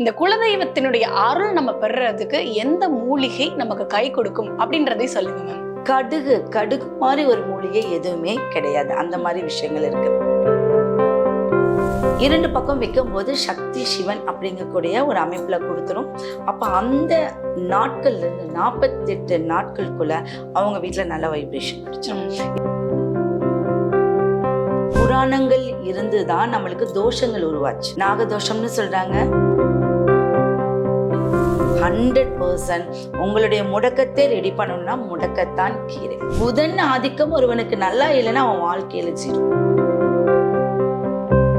இந்த குலதெய்வத்தினுடைய அருள் நம்ம பெறுறதுக்கு எந்த மூலிகை நமக்கு கை கொடுக்கும் அப்படின்றதை சொல்லுங்க மேம் கடுகு கடுகு மாதிரி ஒரு மூலிகை எதுவுமே கிடையாது. அந்த மாதிரி விஷயங்கள் இருக்கு. இரண்டு பக்கம் வைக்கும்போது சக்தி சிவன் அப்படிங்கக்கூடிய ஒரு அமைப்புல கொடுத்துரும். அப்ப அந்த நாட்கள்ல இருந்து நாற்பத்தெட்டு நாட்களுக்குள்ள அவங்க வீட்ல நல்ல வைப்ரேஷன் கிடைச்சிடும் புராணங்கள் இருந்து தான் நம்மளுக்கு தோஷங்கள் உருவாச்சு. நாகதோஷம்னு சொல்றாங்க. ஹண்ட்ரட் பர்சன்ட் உங்களுடைய முடக்கத்தை ரெடி பண்ணணும்னா முடக்கத்தான் கீரை. புதன் ஆதிக்கம் ஒருவனுக்கு நல்லா இல்லைன்னா அவன் வாழ்க்கையில ஜீரோ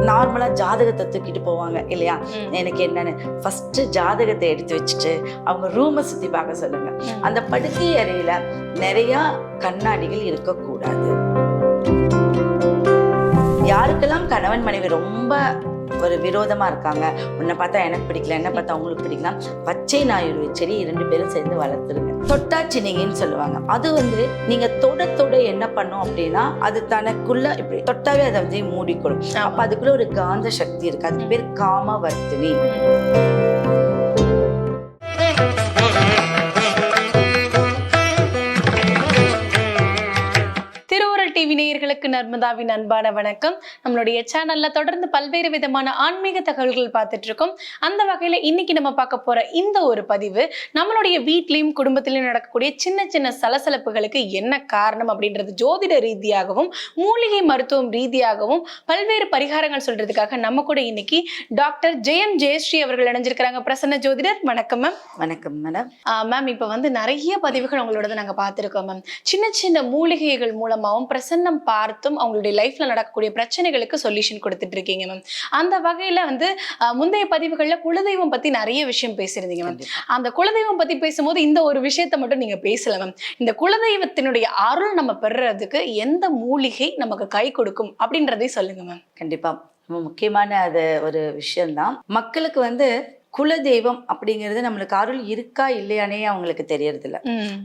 நார்மலா ஜாதகத்தை தூக்கிட்டு போவாங்க இல்லையா. எனக்கு என்னன்னு? ஃபர்ஸ்ட் ஜாதகத்தை எடுத்து வச்சுட்டு அவங்க ரூமை சுத்தி பார்க்க சொல்லுங்க. ம். அந்த படுக்கை அறையில நிறைய கண்ணாடிகள் இருக்கக்கூடாது. யாருக்கெல்லாம் கணவன் மனைவி ரொம்ப ஒரு விரோதமா இருக்காங்க. உன்னை பார்த்தா எனக்கு பிடிக்கல என்ன பார்த்தா உங்களுக்கு பிடிக்கலாம் பச்சை நாயுருவி செடி இரண்டு பேரும் சேர்ந்து வளர்த்துருங்க. தொட்டாச்சினிங்கன்னு சொல்லுவாங்க. அது வந்து நீங்க தொட தொட என்ன பண்ணும் அப்படின்னா அது தனக்குள்ள இப்படி தொட்டாவே அதை வந்து மூடிக்கொள்ளும் அப்ப அதுக்குள்ள ஒரு காந்த சக்தி இருக்கு. அதுக்கு பேர் காமவர்த்தினி. நேயர்களுக்கு நர்மதாவின் அன்பான வணக்கம். நம்மளுடைய சேனல்ல தொடர்ந்து பல்வேறு விதமான ஆன்மீக தகவல்கள் பார்த்துட்டு இருக்கோம் அந்த வகையில இன்னைக்கு நம்ம பார்க்க போற இந்த ஒரு பதிவு நம்மளுடைய வீட்லயும் குடும்பத்திலயும் நடக்கக்கூடிய சின்ன சின்ன சலசலப்புகளுக்கு என்ன காரணம் அப்படின்றது ஜோதிட ரீதியாகவும் மூலிகை மருத்துவம் ரீதியாகவும் பல்வேறு பரிகாரங்கள் சொல்றதுக்காக நம்ம கூட இன்னைக்கு டாக்டர் ஜெயம் ஜெயஸ்ரீ அவர்கள் இணைஞ்சிருக்கிறாங்க. பிரசன்ன ஜோதிடர் வணக்கம் மேம் வணக்கம் மேடம் மேம் இப்போ வந்து நிறைய பதிவுகள் உங்களோட நாங்கள் பார்த்துருக்கோம் மேம் சின்ன சின்ன மூலிகைகள் மூலமாகவும் பிரசன்னம் பார்த்தும் அவங்களுடைய லைஃப்ல நடக்கக்கூடிய பிரச்சனைகளுக்கு சொல்யூஷன் கொடுத்துட்டு இருக்கீங்க மேம் அந்த வகையில வந்து முந்தைய பதிவுகள்ல குலதெய்வம் பத்தி நிறைய விஷயம் பேசியிருந்தீங்க மேம் அந்த குலதெய்வம் பத்தி பேசும்போது இந்த ஒரு விஷயத்த மட்டும் நீங்க பேசல மேம் இந்த குலதெய்வத்தினுடைய அருள் நம்ம பெறுறதுக்கு எந்த மூலிகை நமக்கு கை கொடுக்கும் அப்படின்றதை சொல்லுங்க மேம் கண்டிப்பா. ரொம்ப முக்கியமான அது ஒரு விஷயம்தான். மக்களுக்கு வந்து குலதெய்வம் அப்படிங்கிறது நம்மளுக்கு அருள் இருக்கா இல்லையானே அவங்களுக்கு தெரியறது இல்ல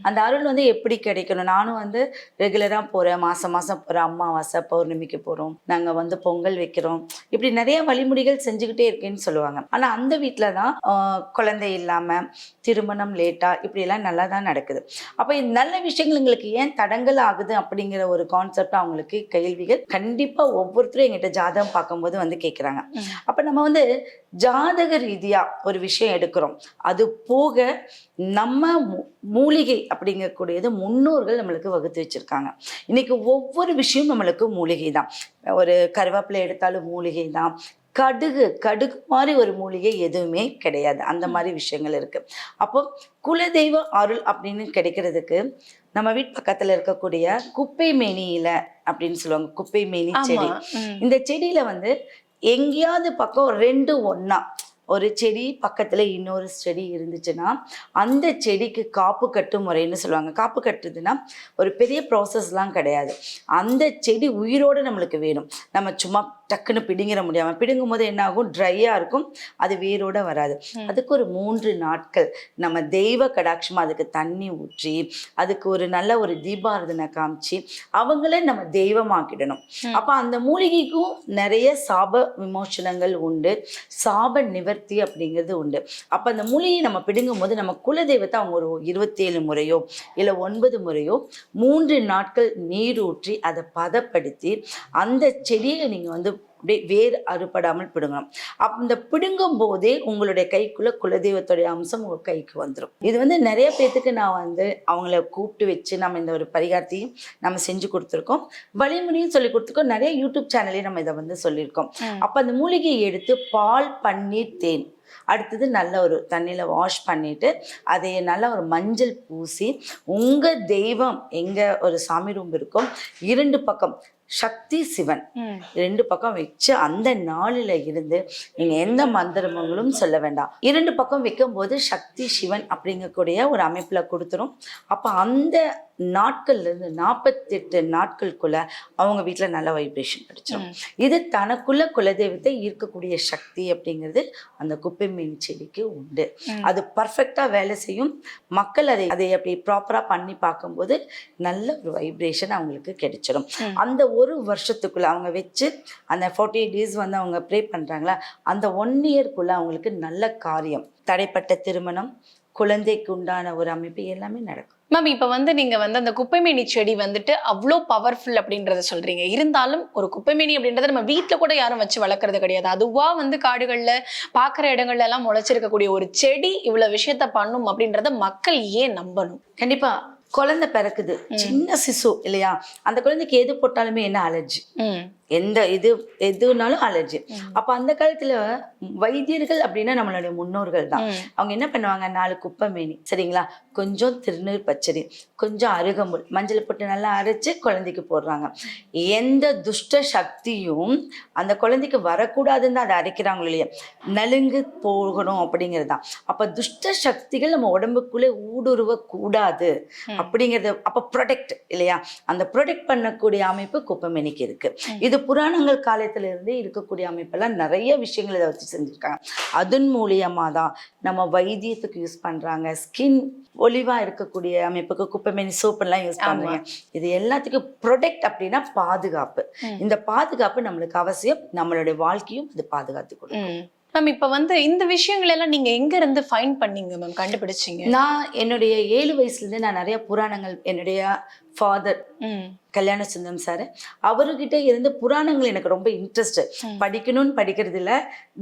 அந்த அருள் வந்து எப்படி கிடைக்கணும்? நானும் வந்து ரெகுலரா போறேன். மாசம் மாசம் போறேன். அமாவாசை பௌர்ணமிக்கு போறோம். நாங்க வந்து பொங்கல் வைக்கிறோம். இப்படி நிறைய வழிமுறைகள் செஞ்சுக்கிட்டே இருக்கேன்னு சொல்லுவாங்க. ஆனா அந்த வீட்டில தான் குழந்தை இல்லாம திருமணம் லேட்டா இப்படி எல்லாம் நல்லா தான் நடக்குது. அப்ப இந்த நல்ல விஷயங்கள் எங்களுக்கு ஏன் தடங்கல் ஆகுது அப்படிங்கிற ஒரு கான்செப்ட் அவங்களுக்கு கேள்விகள் கண்டிப்பா ஒவ்வொருத்தரும் எங்கிட்ட ஜாதகம் பார்க்கும்போது வந்து கேட்குறாங்க. அப்ப நம்ம வந்து ஜாதக ரீதியா ஒரு விஷயம் எடுக்கிறோம். அது போக நம்ம மூலிகை அப்படிங்கக்கூடியது முன்னோர்கள் நம்மளுக்கு வகுத்து வச்சிருக்காங்க. இன்னைக்கு ஒவ்வொரு விஷயம் நம்மளுக்கு மூலிகை தான். ஒரு கருவேப்பிலை எடுத்தாலும் மூலிகை தான். கடுகு கடுகு மாதிரி ஒரு மூலிகை எதுவுமே கிடையாது. அந்த மாதிரி விஷயங்கள் இருக்கு. அப்போ குலதெய்வ அருள் அப்படின்னு கிடைக்கிறதுக்கு நம்ம வீட்டு பக்கத்துல இருக்கக்கூடிய குப்பை மேனி இலை அப்படின்னு சொல்லுவாங்க. குப்பை மேனி செடி. இந்த செடியில வந்து எங்கேயாவது பக்கம் ரெண்டு ஒண்ணா ஒரு செடி பக்கத்துல இன்னொரு செடி இருந்துச்சுன்னா அந்த செடிக்கு காப்பு கட்டும் முறைன்னு சொல்லுவாங்க. காப்பு கட்டுறதுன்னா ஒரு பெரிய ப்ராசஸ்லாம் கிடையாது. அந்த செடி உயிரோட நம்மளுக்கு வேணும். நம்ம சும்மா டக்குன்னு பிடுங்கிற முடியாம பிடுங்கும் போது என்ன ஆகும் ட்ரையா இருக்கும். அது வேரோட வராது. அதுக்கு ஒரு மூன்று நாட்கள். நம்ம தெய்வ கடாட்சமா அதுக்கு தண்ணி ஊற்றி அதுக்கு ஒரு நல்ல ஒரு தீபாரதனை காமிச்சு அவங்களே நம்ம தெய்வமாக்கிடணும். அப்ப அந்த மூலிகைக்கும் நிறைய சாப விமோசனங்கள் உண்டு. சாப நிவர்த்தி அப்படிங்கிறது உண்டு. அப்ப அந்த மூலிகையை நம்ம பிடுங்கும் போது நம்ம குலதெய்வத்தை அவங்க ஒரு இருபத்தேழு முறையோ இல்ல ஒன்பது முறையோ மூன்று நாட்கள் நீர் ஊற்றி அதை பதப்படுத்தி அந்த செடியை நீங்க வந்து அப்படியே வேர் அறுபடாமல் பிடுங்கணும். அப்ப இந்த பிடுங்கும் போதே உங்களுடைய கைக்குள்ள குலதெய்வத்துடைய அம்சம் உங்க கைக்கு வந்துடும் இது வந்து நிறைய பேர்த்துக்கு நான் வந்து அவங்கள கூப்பிட்டு வச்சு நம்ம இந்த ஒரு பரிகாரத்தையும் நம்ம செஞ்சு கொடுத்துருக்கோம். வழிமுறையும் சொல்லி கொடுத்துருக்கோம். நிறைய யூடியூப் சேனல்லையும் நம்ம இதை வந்து சொல்லியிருக்கோம். அப்ப அந்த மூலிகையை எடுத்து பால் பன்னீர் தேன் அடுத்தது நல்ல ஒரு தண்ணியில் வாஷ் பண்ணிட்டு அதை நல்லா ஒரு மஞ்சள் பூசி உங்க தெய்வம் எங்க ஒரு சாமி ரூம் இருக்கும் இரண்டு பக்கம் சக்தி சிவன். ரெண்டு பக்கம் வச்சு அந்த நாளில் இருந்து நீங்க எந்த மந்திரங்களும் சொல்ல வேண்டாம். இரண்டு பக்கம் வைக்கும்போது சக்தி சிவன் அப்படிங்கக்கூடிய ஒரு அமைப்புல கொடுத்துரும். அப்ப அந்த நாட்கள்ல இருந்து நாற்பத்தெட்டு நாட்களுக்குள்ள அவங்க வீட்ல நல்ல வைப்ரேஷன் கிடைச்சிடும். இது தனக்குள்ள குலதெய்வத்தை ஈர்க்கக்கூடிய சக்தி அப்படிங்கிறது அந்த குப்பை மீன் செடிக்கு உண்டு. அது பர்ஃபெக்டா வேலை செய்யும். மக்கள் அதை அதை அப்படி ப்ராப்பரா பண்ணி பார்க்கும்போது நல்ல ஒரு வைப்ரேஷன் அவங்களுக்கு கிடைச்சிடும். அந்த ஒரு வருஷத்துக்குள்ள அவங்க வச்சு அந்த ஃபார்ட்டி டேஸ் வந்து அவங்க ப்ரே பண்றாங்களா? அந்த ஒன் இயர்க்குள்ள அவங்களுக்கு நல்ல காரியம். தடைப்பட்ட திருமணம் குழந்தைக்கு உண்டான ஒரு அமைப்பு எல்லாமே நடக்கும். மேம் இப்ப வந்து நீங்க வந்து அந்த குப்பைமேனி செடி வந்துட்டு அவ்வளோ பவர்ஃபுல் அப்படின்றத சொல்றீங்க. இருந்தாலும் ஒரு குப்பைமேனி அப்படின்றத நம்ம வீட்ல கூட யாரும் வச்சு வளர்க்கறது கிடையாது. அதுவா வந்து காடுகள்ல பாக்குற இடங்கள்ல எல்லாம் முளைச்சிருக்கக்கூடிய ஒரு செடி இவ்வளவு விஷயத்த பண்ணும் அப்படின்றத மக்கள் ஏன் நம்பணும்? கண்டிப்பா. குழந்தை பிறக்குது. சின்ன சிசு இல்லையா? அந்த குழந்தைக்கு எது போட்டாலுமே என்ன அலர்ஜி எந்த இது எதுனாலும் அலர்ஜி அப்ப அந்த காலத்துல வைத்தியர்கள் அப்படின்னா நம்மளுடைய முன்னோர்கள் தான். அவங்க என்ன பண்ணுவாங்க? நாலு குப்பை மேனி சரிங்களா? கொஞ்சம் திருநீர் பச்சடி கொஞ்சம் அருகம்புல் மஞ்சள் போட்டு நல்லா அரைச்சு குழந்தைக்கு போடுறாங்க. எந்த துஷ்ட சக்தியும் அந்த குழந்தைக்கு வரக்கூடாதுன்னு தான் அதை அரைக்கிறாங்களோ இல்லையா நலுங்கு போகணும் அப்படிங்கிறது தான் அப்ப துஷ்ட சக்திகள் நம்ம உடம்புக்குள்ளே ஊடுருவ கூடாது அப்படிங்கிறது அப்ப ப்ரொடெக்ட் இல்லையா? அந்த ப்ரொடெக்ட் பண்ணக்கூடிய அமைப்பு குப்பைமேனிக்கு இருக்கு. இது புராணங்கள் காலத்துல இருந்தே இருக்கக்கூடிய அமைப்பெல்லாம் நிறைய விஷயங்கள் இதை வச்சு செஞ்சிருக்காங்க. அதன் மூலியமா தான் நம்ம வைத்தியத்துக்கு யூஸ் பண்றாங்க. ஸ்கின் ஒலிவா இருக்கக்கூடிய அமைப்புக்கு குப்பைமேனி சோப் எல்லாம் யூஸ் பண்றாங்க இது எல்லாத்துக்கும் ப்ரொடெக்ட் அப்படின்னா பாதுகாப்பு. இந்த பாதுகாப்பு நம்மளுக்கு அவசியம். நம்மளுடைய வாழ்க்கையும் இது பாதுகாத்து கொடுக்கும். மேம் இப்ப வந்து இந்த விஷயங்கள் எல்லாம் நீங்க எங்க இருந்து ஃபைன் பண்ணீங்க மேம்? கண்டுபிடிச்சீங்க? நான் என்னுடைய ஏழு வயசுல இருந்து நான் நிறைய புராணங்கள் என்னுடைய ஃபாதர் கல்யாண சுந்தரம் சார் அவர்கிட்ட இருந்து புராணங்கள் எனக்கு ரொம்ப இன்ட்ரெஸ்ட் படிக்கணும்னு படிக்கிறது இல்ல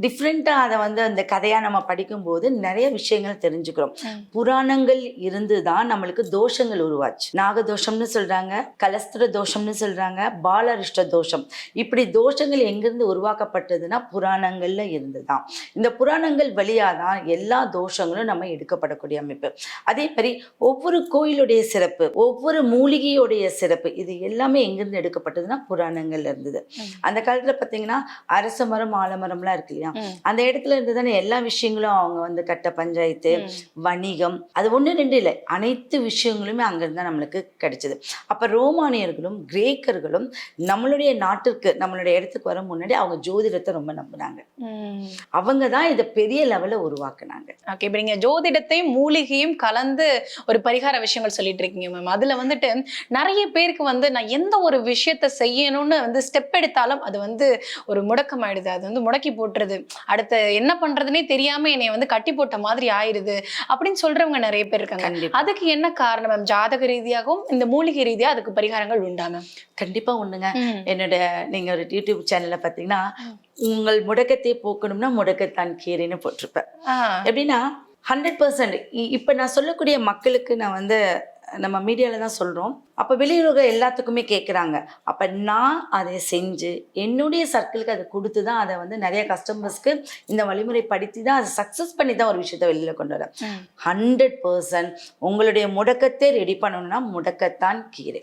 டிஃப்ரெண்டா அதை வந்து அந்த கதையா நம்ம படிக்கும்போது நிறைய விஷயங்கள் தெரிஞ்சுக்கிறோம். புராணங்கள் இருந்து தான் நம்மளுக்கு தோஷங்கள் உருவாச்சு. நாகதோஷம்னு சொல்றாங்க கலஸ்திர தோஷம்னு சொல்றாங்க பாலரிஷ்ட தோஷம். இப்படி தோஷங்கள் எங்கிருந்து உருவாக்கப்பட்டதுன்னா புராணங்கள்ல இருந்து தான் இந்த புராணங்கள் வழியா தான் எல்லா தோஷங்களும் நம்ம எடுக்கப்படக்கூடிய அமைப்பு. அதே மாதிரி ஒவ்வொரு கோயிலுடைய சிறப்பு ஒவ்வொரு மூலிகையுடைய சிறப்பு. இது எல்லாமே எங்கிருந்து எடுக்கப்பட்டதுன்னா புராணங்கள்ல இருந்தது. அந்த காலத்துல பாத்தீங்கன்னா அரச மரம் ஆலமரம்லாம் இருக்கு இல்லையா. அந்த இடத்துல இருந்து தானே எல்லா விஷயங்களும் அவங்க வந்து கட்ட பஞ்சாயத்து. வணிகம் அது ஒண்ணு ரெண்டு இல்லை. அனைத்து விஷயங்களுமே அங்கிருந்து தான் நம்மளுக்கு கிடைச்சது. அப்ப ரோமானியர்களும் கிரேக்கர்களும் நம்மளுடைய நாட்டிற்கு நம்மளுடைய இடத்துக்கு வர முன்னாடி அவங்க ஜோதிடத்தை ரொம்ப நம்பினாங்க. ம். அவங்க தான் இதை பெரிய லெவல்ல உருவாக்குனாங்க. ஓகே இப்போ நீங்க ஜோதிடத்தையும் மூலிகையும் கலந்து ஒரு பரிகார விஷயங்கள் சொல்லிட்டு இருக்கீங்க மேம் அதுல வந்துட்டு நிறைய பேருக்கு வந்து நான் எந்த ஒரு விஷயத்த செய்யணும்னு வந்து ஸ்டெப் எடுத்தாலும் அது வந்து ஒரு முடக்கம் ஆயிடுது அது வந்து முடக்கி போட்டுருது. அடுத்து என்ன பண்றதுனே தெரியாம என்னைய வந்து கட்டி போட்ட மாதிரி ஆயிடுது அப்படின்னு சொல்றவங்க நிறைய பேர் இருக்காங்க. அதுக்கு என்ன காரணம் மேம்? ஜாதக ரீதியாகவும் இந்த மூலிகை ரீதியா அதுக்கு பரிகாரங்கள் உண்டா மேம்? கண்டிப்பா ஒண்ணுங்க என்னோட நீங்க ஒரு யூடியூப் சேனல்ல பாத்தீங்கன்னா உங்கள் முடக்கத்தை போக்கணும்னா முடக்கத்தான் கீரைன்னு போட்டிருப்பேன். எப்படின்னா ஹண்ட்ரட் பர்சன்ட் இப்போ நான் சொல்லக்கூடிய மக்களுக்கு நான் வந்து நம்ம மீடியாவில் தான் சொல்கிறோம் அப்போ வெளியுலக எல்லாத்துக்குமே கேட்குறாங்க அப்போ நான் அதை செஞ்சு என்னுடைய சர்க்கிளுக்கு அதை கொடுத்து தான் அதை வந்து நிறைய கஸ்டமர்ஸ்க்கு இந்த வழிமுறை படித்து தான் அதை சக்ஸஸ் பண்ணி தான் ஒரு விஷயத்தை வெளியில் கொண்டு வரேன் ஹண்ட்ரட் பர்சன்ட் உங்களுடைய முடக்கத்தை ரெடி பண்ணணும்னா முடக்கத்தான் கீரை.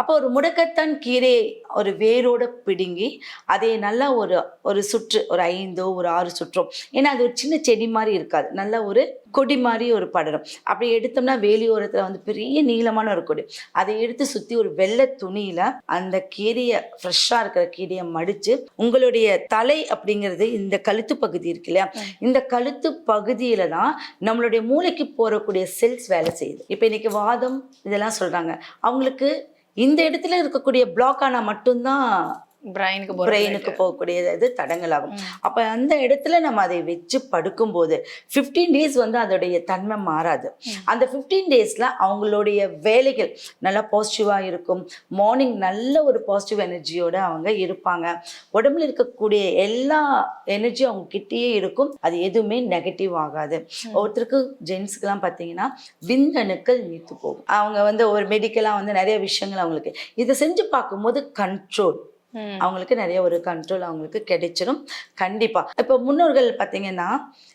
அப்போ ஒரு முடக்கத்தான் கீரையை ஒரு வேரோட பிடுங்கி அதை நல்லா ஒரு ஒரு சுற்று ஒரு ஐந்தோ ஒரு ஆறு சுற்றோ ஏன்னா அது ஒரு சின்ன செடி மாதிரி இருக்காது. நல்ல ஒரு கொடி மாதிரி ஒரு படரும். அப்படி எடுத்தோம்னா வேலியோரத்தில் வந்து பெரிய நீளமான ஒரு கொடி. அதை எடுத்து சுற்றி ஒரு வெள்ளை துணியில அந்த கீரையை ஃப்ரெஷ்ஷாக இருக்கிற கீரையை மடிச்சு உங்களுடைய தலை அப்படிங்கிறது இந்த கழுத்து பகுதி இருக்கு இல்லையா? இந்த கழுத்து பகுதியில தான் நம்மளுடைய மூளைக்கு போறக்கூடிய செல்ஸ் வேலை செய்யுது. இப்போ இன்னைக்கு வாதம் இதெல்லாம் சொல்றாங்க. அவங்களுக்கு இந்த இடத்துல இருக்கக்கூடிய பிளாக் ஆனா மட்டும்தான் பிரைனுக்கு பிரெயினுக்கு போகக்கூடிய இது தடங்கலாகும் அப்ப அந்த இடத்துல நம்ம அதை வச்சு படுக்கும்போது 15 டேஸ் வந்து அதோடைய தன்மை மாறாது. அந்த 15 டேஸ்ல அவங்களுடைய வேலைகள் நல்லா பாசிட்டிவா இருக்கும். மார்னிங் நல்ல ஒரு பாசிட்டிவ் எனர்ஜியோட அவங்க இருப்பாங்க. உடம்புல இருக்கக்கூடிய எல்லா எனர்ஜியும் அவங்க கிட்டேயே இருக்கும். அது எதுவுமே நெகட்டிவ் ஆகாது. ஒருத்தருக்கு ஜென்ஸ்க்குலாம் பார்த்தீங்கன்னா விந்தணுக்கள் நீத்து போகும். அவங்க வந்து ஒரு மெடிக்கலாக வந்து நிறைய விஷயங்கள் அவங்களுக்கு. இதை செஞ்சு பார்க்கும்போது கண்ட்ரோல் அவங்களுக்கு நிறைய ஒரு கண்ட்ரோல் அவங்களுக்கு கிடைச்சிரும். கண்டிப்பா. இப்போ முன்னோர்கள் பார்த்தீங்கன்னா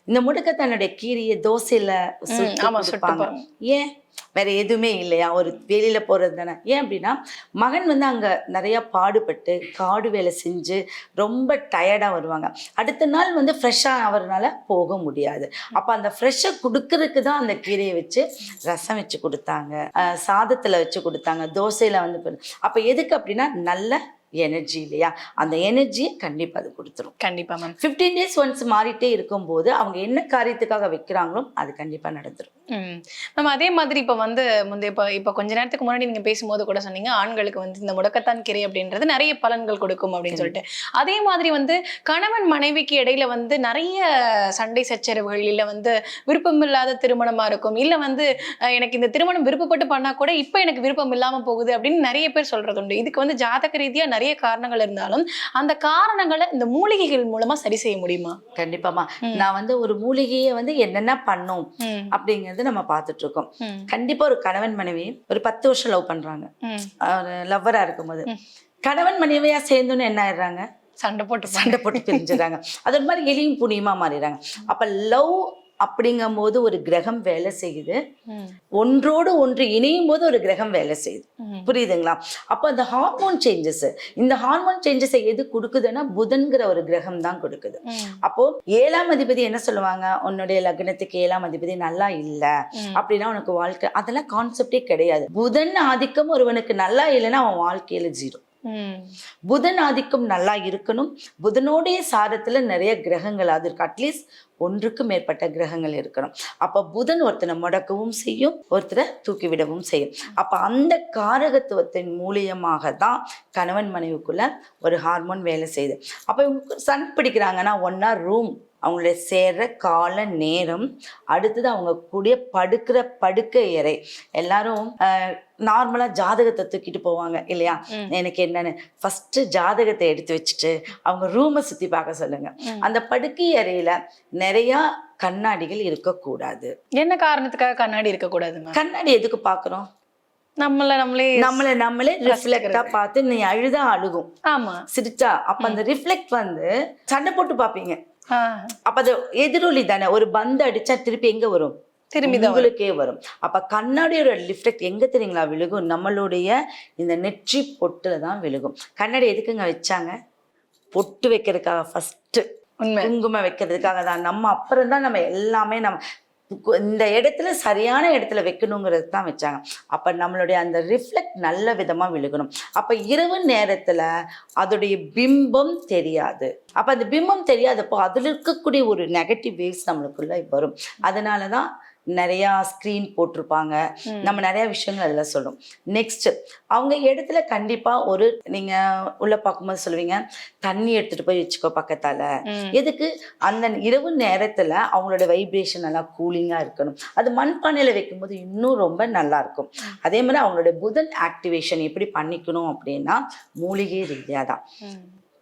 இந்த முடக்கத்தானுடைய கீரையை தோசையில சுட்டு ஆமா, சுட்டு கொடுப்பாங்க. பாருங்க. ஏன்? வேற எதுவுமே இல்லையா? ஒரு வெளியில போறது தானே. ஏன் அப்படின்னா மகன் வந்து அங்க நிறைய பாடுபட்டு காடு வேலை செஞ்சு ரொம்ப டயர்டா வருவாங்க. அடுத்த நாள் வந்து ஃப்ரெஷ்ஷா ஆகிறதுனால போக முடியாது. அப்ப அந்த ஃப்ரெஷ்ஷை கொடுக்கறதுக்கு தான் அந்த கீரையை வச்சு ரசம் வச்சு கொடுத்தாங்க. சாதத்துல வச்சு கொடுத்தாங்க. தோசையில வந்து அப்ப எதுக்கு அப்படின்னா நல்ல எனர்ஜி இல்லையா? அந்த எனர்ஜியை கண்டிப்பா அது கொடுத்துரும். கண்டிப்பா மேம் ஃபிஃப்டீன் டேஸ் ஒன்ஸ் மாறிட்டே இருக்கும்போது அவங்க என்ன காரியத்துக்காக வைக்கிறாங்களோ அது கண்டிப்பா நடந்துரும். ம். மேம் அதே மாதிரி இப்போ வந்து முந்தைய இப்போ இப்போ கொஞ்ச நேரத்துக்கு முன்னாடி நீங்க பேசும்போது கூட சொன்னீங்க ஆண்களுக்கு வந்து இந்த முடக்கத்தான் கீரை அப்படின்றது நிறைய பலன்கள் கொடுக்கும் அப்படின்னு சொல்லிட்டு. அதே மாதிரி வந்து கணவன் மனைவிக்கு இடையில வந்து நிறைய சண்டை சச்சரவுகள் இல்ல வந்து விருப்பமில்லாத திருமணமா இருக்கும் இல்ல வந்து எனக்கு இந்த திருமணம் விருப்பப்பட்டு பண்ணா கூட இப்போ எனக்கு விருப்பம் இல்லாம போகுது அப்படின்னு நிறைய பேர் சொல்றது உண்டு இதுக்கு வந்து ஜாதக ரீதியா நிறைய காரணங்கள் இருந்தாலும் அந்த காரணங்களை இந்த மூலிகைகள் மூலமா சரி செய்ய முடியுமா? கண்டிப்பாமா. நான் வந்து ஒரு மூலிகையை வந்து என்னென்ன பண்ணும் அப்படிங்கறது நம்ம பார்த்துட்டு இருக்கோம் கண்டிப்பா ஒரு கணவன் மனைவி ஒரு பத்து வருஷம் லவ் பண்றாங்க. லவ்வரா இருக்கும்போது. கணவன் மனைவியா சேர்ந்தோன்னு என்ன ஆயிடுறாங்க? சண்டை போட்டு சண்டை போட்டு பிரிஞ்சிடறாங்க. அது மாதிரி எலியும் புனியுமா மாறிடுறாங்க. அப்ப லவ் அப்படிங்கும்போது ஒரு கிரகம் வேலை செய்யுது. ஒன்றோடு ஒன்று இணையும் போது ஒரு கிரகம் வேலை செய்யுது. புரியுதுங்களா? அப்போ அந்த ஹார்மோன் சேஞ்சஸ் இந்த ஹார்மோன் சேஞ்சஸை எது கொடுக்குதுன்னா புதன்கிற ஒரு கிரகம் தான் கொடுக்குது. அப்போ ஏழாம் அதிபதி என்ன சொல்லுவாங்க? உன்னுடைய லக்னத்துக்கு ஏழாம் அதிபதி நல்லா இல்ல. அப்படின்னா உனக்கு வாழ்க்கை அதெல்லாம் கான்செப்டே கிடையாது. புதன் ஆதிக்கம் ஒருவனுக்கு நல்லா இல்லைன்னா அவன் வாழ்க்கையில ஜீரோ. புதன் ஆதிக்கம் நல்லா இருக்கணும். புதனோடைய சாதத்துல நிறைய கிரகங்கள் அது இருக்கு. அட்லீஸ்ட் ஒன்றுக்கு மேற்பட்ட கிரகங்கள் இருக்கணும். அப்ப புதன் ஒருத்தனை முடக்கவும் செய்யும் ஒருத்தரை தூக்கிவிடவும் செய்யும். அப்ப அந்த காரகத்துவத்தின் மூலியமாக தான் கணவன் மனைவிக்குள்ள ஒரு ஹார்மோன் வேலை செய்யுது. அப்ப இவங்க சன் பிடிக்கிறாங்கன்னா ஒன்னா ரூம் அவங்களுடைய சேர்ற கால நேரம் அடுத்தது அவங்க கூடிய படுக்கிற படுக்கை அறை. எல்லாரும் நார்மலாக ஜாதகத்தை தூக்கிட்டு போவாங்க இல்லையா. எனக்கு என்னன்னு? ஃபர்ஸ்ட் ஜாதகத்தை எடுத்து வச்சுட்டு அவங்க ரூமை சுத்தி பார்க்க சொல்லுங்க. அந்த படுக்கை அறையில நிறைய கண்ணாடிகள் இருக்கக்கூடாது. என்ன காரணத்துக்காக கண்ணாடி இருக்க கூடாதுங்க கண்ணாடி எதுக்கு பார்க்கறோம்? நம்மள நம்மளே நம்மளை நம்மளே ரிஃப்ளெக்டா. பார்த்து நீ அழுதா அழுகும். ஆமா. சிரிச்சா. அப்ப அந்த ரிஃப்ளெக்ட் வந்து சண்டை போட்டு பார்ப்பீங்க. ஆ, அப்ப அது எதிரொலி தானே? ஒரு பந்து அடிச்சா திருப்பி எங்க வரும்? திரும்பி. உங்களுக்கே வரும். அப்ப கண்ணாடியோட ரிஃப்ளெக்ட் எங்க தெரியுங்களா விழுகும்? நம்மளுடைய இந்த நெற்றி பொட்டுல தான் விழுகும். கண்ணாடி எதுக்குங்க வச்சாங்க? பொட்டு வைக்கிறதுக்காக ஃபர்ஸ்ட் குங்குமம் வைக்கிறதுக்காக தான். நம்ம அப்புறம் தான் நம்ம எல்லாமே நம்ம இந்த இடத்துல சரியான இடத்துல வைக்கணுங்கிறது தான் வச்சாங்க. அப்போ நம்மளுடைய அந்த ரிஃப்ளெக்ட் நல்ல விதமாக விழுகணும். அப்போ இரவு நேரத்தில் அதோடைய பிம்பம் தெரியாது. அப்போ அந்த பிம்பம் தெரியாதப்போ அதில் இருக்கக்கூடிய ஒரு நெகட்டிவ் வேவ்ஸ் நம்மளுக்குள்ளே வரும். அதனால தான் நிறையா ஸ்க்ரீன் போட்டிருப்பாங்க. நம்ம நிறைய விஷயங்கள் அதில் சொல்றோம் நெக்ஸ்ட் அவங்க இடத்துல கண்டிப்பா ஒரு நீங்க உள்ள பார்க்கும்போது சொல்லுவீங்க தண்ணி எடுத்துட்டு போய் வச்சுக்கோ பக்கத்தால. எதுக்கு? அந்த இரவு நேரத்துல அவங்களோட வைப்ரேஷன் நல்லா கூலிங்கா இருக்கணும். அது மண்பானையில வைக்கும்போது இன்னும் ரொம்ப நல்லா இருக்கும். அதே மாதிரி அவங்களோட புதன் ஆக்டிவேஷன் எப்படி பண்ணிக்கணும் அப்படின்னா மூலிகை ரீதியா தான்.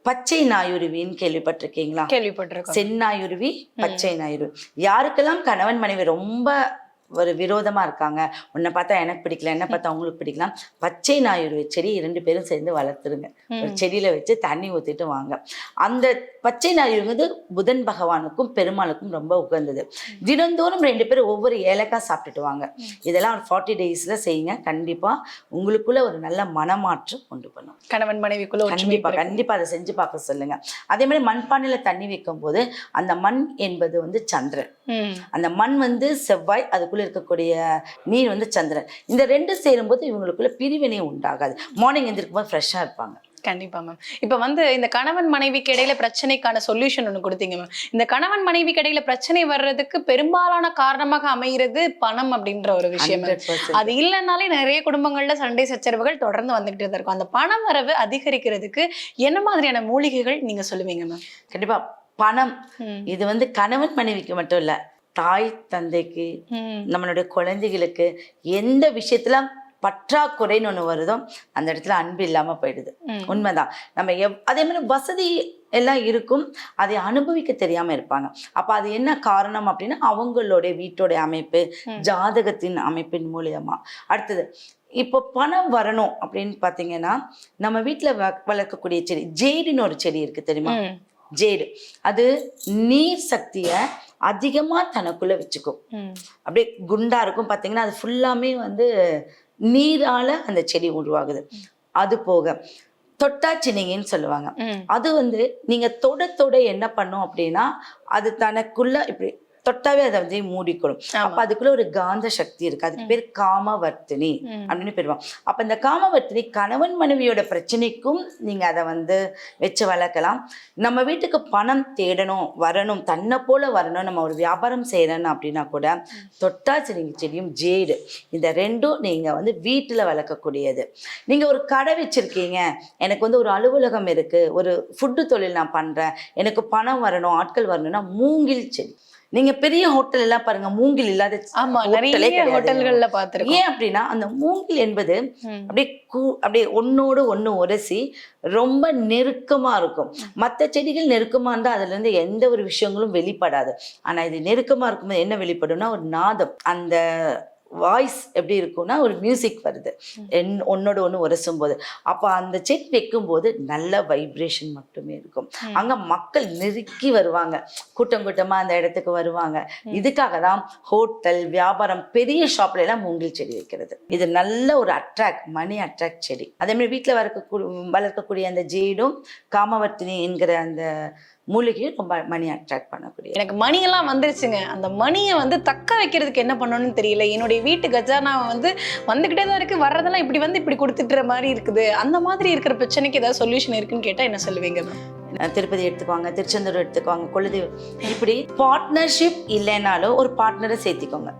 பச்சை நாயுருவின்னு கேள்விப்பட்டிருக்கீங்களா? கேள்விப்பட்டிருக்கோம். செந்நாயுருவி பச்சை நாயுருவி யாருக்கெல்லாம் கணவன் மனைவி ரொம்ப ஒரு விரோதமா இருக்காங்க. உன்னை பார்த்தா எனக்கு பிடிக்கல என்ன பார்த்தா அவங்களுக்கு பிடிக்கலாம் பச்சை நாயுருவி செடி இரண்டு பேரும் சேர்ந்து வளர்த்துருங்க. ஒரு. செடியில வச்சு தண்ணி ஊத்திட்டு வாங்க. அந்த பச்சை வந்து புதன் பகவானுக்கும் பெருமாளுக்கும் ரொம்ப உகந்தது. தினந்தோறும் ரெண்டு பேரும் ஒவ்வொரு ஏலக்காய் சாப்பிட்டுட்டு வாங்க. இதெல்லாம் ஒரு ஃபார்ட்டி டேஸ்ல செய்யுங்க. கண்டிப்பா உங்களுக்குள்ள ஒரு நல்ல மனமாற்றம் கொண்டு பண்ணும். கணவன் மனைவிக்குள்ள ஒற்றுமை கண்டிப்பா பிறக்கும். கண்டிப்பா அதை செஞ்சு பார்க்க சொல்லுங்க. அதே மாதிரி மண்பானையில தண்ணி வைக்கும் போது அந்த மண் என்பது வந்து சந்திரன். அந்த மண் வந்து செவ்வாய் அதுக்குள்ள இருக்கக்கூடிய நீர் வந்து சந்திரன். இந்த ரெண்டு சேரும்போது இவங்களுக்குள்ள பிரிவினை உண்டாகாது. மார்னிங் எந்திருக்கும் போது ஃப்ரெஷ்ஷாக இருப்பாங்க. கண்டிப்பா மேம் இப்ப வந்து இந்த கணவன் மனைவிக்கு இடையில பிரச்சனைக்கான சொல்யூஷன் ஒண்ணு கொடுத்தீங்க மேம் இந்த கணவன் மனைவிக்கு இடையில பிரச்சனை வர்றதுக்கு பெரும்பாலான காரணமாக அமைகிறது பணம் அப்படின்ற ஒரு விஷயம் ma'am. 100% அது இல்லைனாலே நிறைய குடும்பங்கள்ல சண்டை சச்சரவுகள் தொடர்ந்து வந்துகிட்டே தான் இருக்கும். அந்த பணம் வரவு அதிகரிக்கிறதுக்கு என்ன மாதிரியான மூலிகைகள் நீங்க சொல்லுவீங்க மேம் கண்டிப்பா. பணம். இது வந்து கணவன் மனைவிக்கு மட்டும் இல்ல. தாய் தந்தைக்கு நம்மளுடைய குழந்தைகளுக்கு எந்த விஷயத்துல பற்றாக்குறைன்னு ஒண்ணு வருதோ அந்த இடத்துல அன்பு இல்லாம போயிடுது. உண்மைதான். நம்ம எவ் அதே மாதிரி வசதி எல்லாம் இருக்கும் அதை அனுபவிக்க தெரியாம இருப்பாங்க. அப்ப அது என்ன காரணம் அப்படின்னா அவங்களுடைய வீட்டோட அமைப்பு. ஜாதகத்தின் அமைப்பின் மூலியமா. அடுத்தது இப்போ பணம் வரணும் அப்படின்னு பாத்தீங்கன்னா நம்ம வீட்டுல வளர்க்கக்கூடிய செடி ஜேடுன்னு ஒரு செடி இருக்கு தெரியுமா? ஜேடு. அது நீர் சக்தியை அதிகமா தனக்குள்ள வச்சுக்கும். அப்படியே குண்டா இருக்கும். பாத்தீங்கன்னா அது ஃபுல்லாமே வந்து நீரால அந்த செடி உருவாகுது. அது போக தொட்டாச்சினிங்கன்னு சொல்லுவாங்க. அது வந்து நீங்க தொட தொட என்ன பண்ணும் அப்படின்னா அது தனக்குள்ள இப்படி தொட்டாவே அதை வந்து மூடிக்கணும். அப்ப அதுக்குள்ள ஒரு காந்த சக்தி இருக்கு. அதுக்கு பேர் காமவர்த்தினி. அப்படின்னு பேருவாங்க அப்ப இந்த காமவர்த்தினி கணவன் மனைவியோட பிரச்சனைக்கும் நீங்க அதை வந்து வச்சு வளர்க்கலாம். நம்ம வீட்டுக்கு பணம் தேடணும் வரணும் தன்னை போல வரணும் நம்ம ஒரு வியாபாரம் செய்யறோம் அப்படின்னா கூட தொட்டா செடி செடியும் ஜேடு. இந்த ரெண்டும் நீங்க வந்து வீட்டுல வளர்க்கக்கூடியது. நீங்க ஒரு கடை வச்சிருக்கீங்க. எனக்கு வந்து ஒரு அலுவலகம் இருக்கு. ஒரு ஃபுட்டு தொழில் நான் பண்றேன். எனக்கு பணம் வரணும் ஆட்கள் வரணும்னா மூங்கில் செடி. நீங்க பெரிய ஹோட்டல் எல்லாம் பாருங்க மூங்கில் இல்லாத ஆமா நிறைய. ஹோட்டல்கள்ல பாத்துருக்கோம் ஏன் அப்படின்னா அந்த மூங்கில் என்பது. அப்படியே கூ அப்படியே ஒன்னோடு ஒன்று உரசி ரொம்ப நெருக்கமா இருக்கும். மற்ற செடிகள் நெருக்கமா இருந்தால் அதுல இருந்து எந்த ஒரு விஷயங்களும் வெளிப்படாது. ஆனா இது நெருக்கமா இருக்கும்போது என்ன வெளிப்படும்னா ஒரு நாதம். அந்த வாய்ஸ் எப்படி இருக்கும்னா ஒரு மியூசிக் வருது. என் ஒன்னோட ஒன்று உரசும் போது அப்போ அந்த செடி வைக்கும்போது நல்ல வைப்ரேஷன் மட்டுமே இருக்கும். அங்க மக்கள் நெருக்கி வருவாங்க. கூட்டம் கூட்டமா அந்த இடத்துக்கு வருவாங்க. இதுக்காக தான் ஹோட்டல் வியாபாரம் பெரிய ஷாப்ல எல்லாம் மூங்கில் செடி வைக்கிறது. இது நல்ல ஒரு அட்ராக்ட் மணி அட்ராக்ட் செடி. அதே மாதிரி வீட்டில் வளர்க்கக்கூடிய வளர்க்கக்கூடிய அந்த ஜேடும் காமவர்த்தினி என்கிற அந்த மூலிகையும் ரொம்ப மணி அட்ராக்ட் பண்ணக்கூடிய எனக்கு மணி எல்லாம் வந்துருச்சுங்க. அந்த மணியை வந்து தக்க வைக்கிறதுக்கு என்ன பண்ணணும்னு தெரியல. என்னுடைய வீட்டு கஜானாவை வந்து வந்துகிட்டே தான் இருக்கு. வர்றதெல்லாம் இப்படி வந்து இப்படி கொடுத்துட்டுற மாதிரி இருக்குது. அந்த மாதிரி இருக்கிற பிரச்சனைக்கு ஏதாவது சொல்யூஷன் இருக்குன்னு கேட்டா என்ன சொல்லுவீங்க திருப்பதி எடுத்துக்குவாங்க திருச்செந்தூர் எடுத்துக்குவாங்க குலதெய்வம். இப்படி பார்ட்னர்ஷிப் இல்லைனாலும் ஒரு பார்ட்னரை சேர்த்திக்கோங்க.